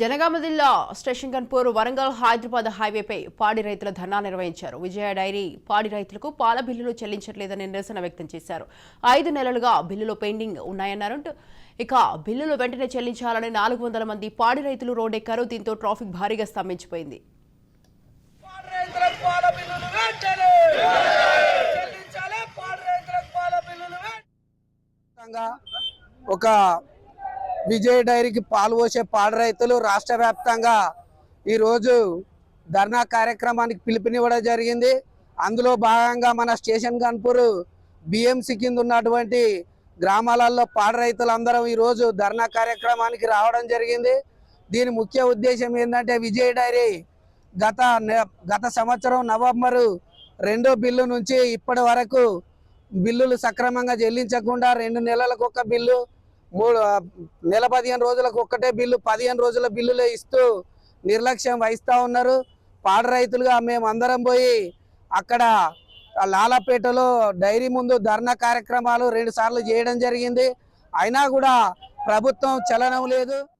జనగామ జిల్లా స్టేషన్ కన్పూర్ వరంగల్ హైదరాబాద్ హైవేపై పాడి రైతుల ధర్నా నిర్వహించారు. విజయ డైరీ పాడి రైతులకు పాల బిల్లులు చెల్లించట్లేదని నిరసన వ్యక్తం చేశారు. ఐదు నెలలుగా బిల్లులు పెండింగ్ ఉన్నాయన్నారు. ఇక బిల్లులు వెంటనే చెల్లించాలని నాలుగు వందల మంది పాడి రైతులు రోడ్డెక్కారు. దీంతో ట్రాఫిక్ భారీగా స్తంభించిపోయింది. పాడి రైతులకు పాల బిల్లులు వెంటనే చెల్లించాలి. పాడి రైతులకు పాల బిల్లులు వెంటనే వ్యాప్తంగా ఒక విజయ డైరీకి పాలు పోసే పాడి రైతులు రాష్ట్ర వ్యాప్తంగా ఈరోజు ధర్నా కార్యక్రమానికి పిలుపునివ్వడం జరిగింది. అందులో భాగంగా మన స్టేషన్ గన్పూర్ బిఎంసి కింద ఉన్నటువంటి గ్రామాలలో పాడ రైతులందరం ఈరోజు ధర్నా కార్యక్రమానికి రావడం జరిగింది. దీని ముఖ్య ఉద్దేశం ఏంటంటే విజయ డైరీ గత నె- గత సంవత్సరం నవంబరు రెండో బిల్లు నుంచి ఇప్పటి వరకు బిల్లులు సక్రమంగా చెల్లించకుండా రెండు నెలలకు ఒక బిల్లు మూడు నెల పదిహేను రోజులకు ఒక్కటే బిల్లు పదిహేను రోజుల బిల్లులే ఇస్తూ నిర్లక్ష్యం వహిస్తూ ఉన్నారు. పాడ రైతులుగా మేము అందరం పోయి అక్కడ లాలాపేటలో డైరీ ముందు ధర్నా కార్యక్రమాలు రెండు సార్లు చేయడం జరిగింది. అయినా కూడా ప్రభుత్వం చలనం లేదు.